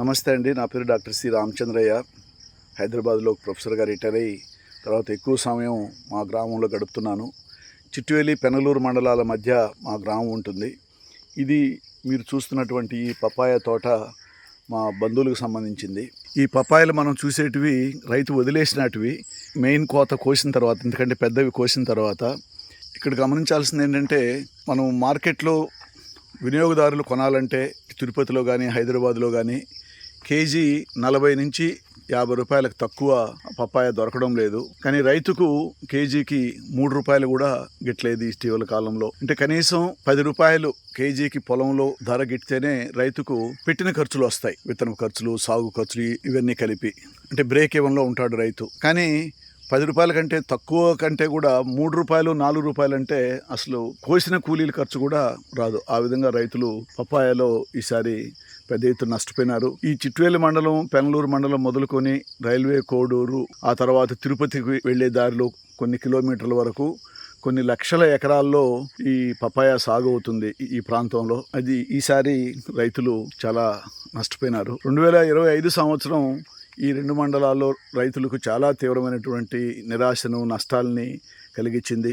నమస్తే అండి. నా పేరు డాక్టర్ సి రామచంద్రయ్య. హైదరాబాద్లో ప్రొఫెసర్గా రిటైర్ అయ్యి తర్వాత ఎక్కువ సమయం మా గ్రామంలో గడుపుతున్నాను. చిట్టువేలి పెనలూరు మండలాల మధ్య మా గ్రామం ఉంటుంది. ఇది మీరు చూస్తున్నటువంటి ఈ పపాయ తోట మా బంధువులకు సంబంధించింది. ఈ పపాయలు మనం చూసేటివి రైతు వదిలేసినటివి. మెయిన్ కోత కోసిన తర్వాత ఎందుకంటే పెద్దవి కోసిన తర్వాత ఇక్కడ గమనించాల్సింది ఏంటంటే మనం మార్కెట్లో వినియోగదారులు కొనాలంటే తిరుపతిలో కానీ హైదరాబాద్లో కానీ కేజీ నలభై నుంచి యాభై రూపాయలకు తక్కువ పప్పాయ దొరకడం లేదు. కానీ రైతుకు కేజీకి మూడు రూపాయలు కూడా గిట్లేదు ఇటీవల కాలంలో. అంటే కనీసం పది రూపాయలు కేజీకి పొలంలో ధర గిట్టితేనే రైతుకు పెట్టిన ఖర్చులు వస్తాయి. విత్తనం ఖర్చులు సాగు ఖర్చులు ఇవన్నీ కలిపి. అంటే బ్రేక్ ఇవన్లో ఉంటాడు రైతు. కానీ పది రూపాయల కంటే తక్కువ కంటే కూడా మూడు రూపాయలు నాలుగు రూపాయలు అంటే అసలు కోసిన కూలీల ఖర్చు కూడా రాదు. ఆ విధంగా రైతులు పప్పాయలో ఈసారి పెద్ద ఎత్తున నష్టపోయినారు. ఈ చిట్వేలి మండలం పెనలూరు మండలం మొదలుకొని రైల్వే కోడూరు ఆ తర్వాత తిరుపతికి వెళ్ళే దారిలో కొన్ని కిలోమీటర్ల వరకు కొన్ని లక్షల ఎకరాల్లో ఈ పపాయ సాగు అవుతుంది ఈ- ఈ ప్రాంతంలో. అది ఈసారి రైతులు చాలా నష్టపోయినారు. రెండు వేల ఇరవై ఐదు సంవత్సరం ఈ రెండు మండలాల్లో రైతులకు చాలా తీవ్రమైనటువంటి నిరాశను నష్టాలని కలిగించింది.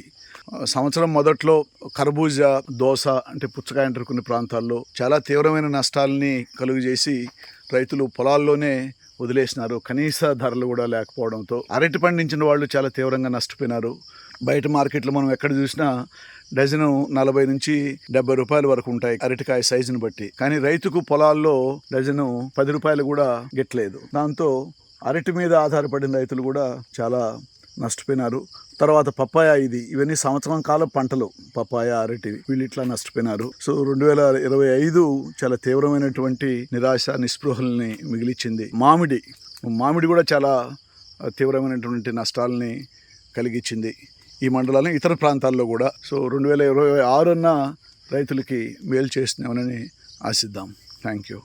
సంవత్సరం మొదట్లో కర్బూజా దోశ అంటే పుచ్చకాయ అంటారు కొన్ని ప్రాంతాల్లో చాలా తీవ్రమైన నష్టాలని కలుగజేసి రైతులు పొలాల్లోనే వదిలేసినారు. కనీస ధరలు కూడా లేకపోవడంతో అరటి పండించిన వాళ్ళు చాలా తీవ్రంగా నష్టపోయినారు. బయట మార్కెట్లో మనం ఎక్కడ చూసినా డజను నలభై నుంచి డెబ్బై రూపాయల వరకు ఉంటాయి అరటికాయ సైజుని బట్టి. కానీ రైతుకు పొలాల్లో డజను పది రూపాయలు కూడా గెట్లేదు దాంతో అరటి మీద ఆధారపడిన రైతులు కూడా చాలా నష్టపోయినారు. తర్వాత పప్పాయ ఇది ఇవన్నీ సంవత్సరం కాలం పంటలు. పప్పాయ అరటి వీళ్ళు ఇట్లా నష్టపోయినారు. సో రెండు వేల ఇరవై ఐదు చాలా తీవ్రమైనటువంటి నిరాశ నిస్పృహల్ని మిగిలిచ్చింది. మామిడి మామిడి కూడా చాలా తీవ్రమైనటువంటి నష్టాలని కలిగించింది ఈ మండలాన్ని ఇతర ప్రాంతాల్లో కూడా. సో రెండు వేల ఇరవై ఆరున్న రైతులకి మేలు చేస్తున్నామని ఆశిద్దాం. Thank you.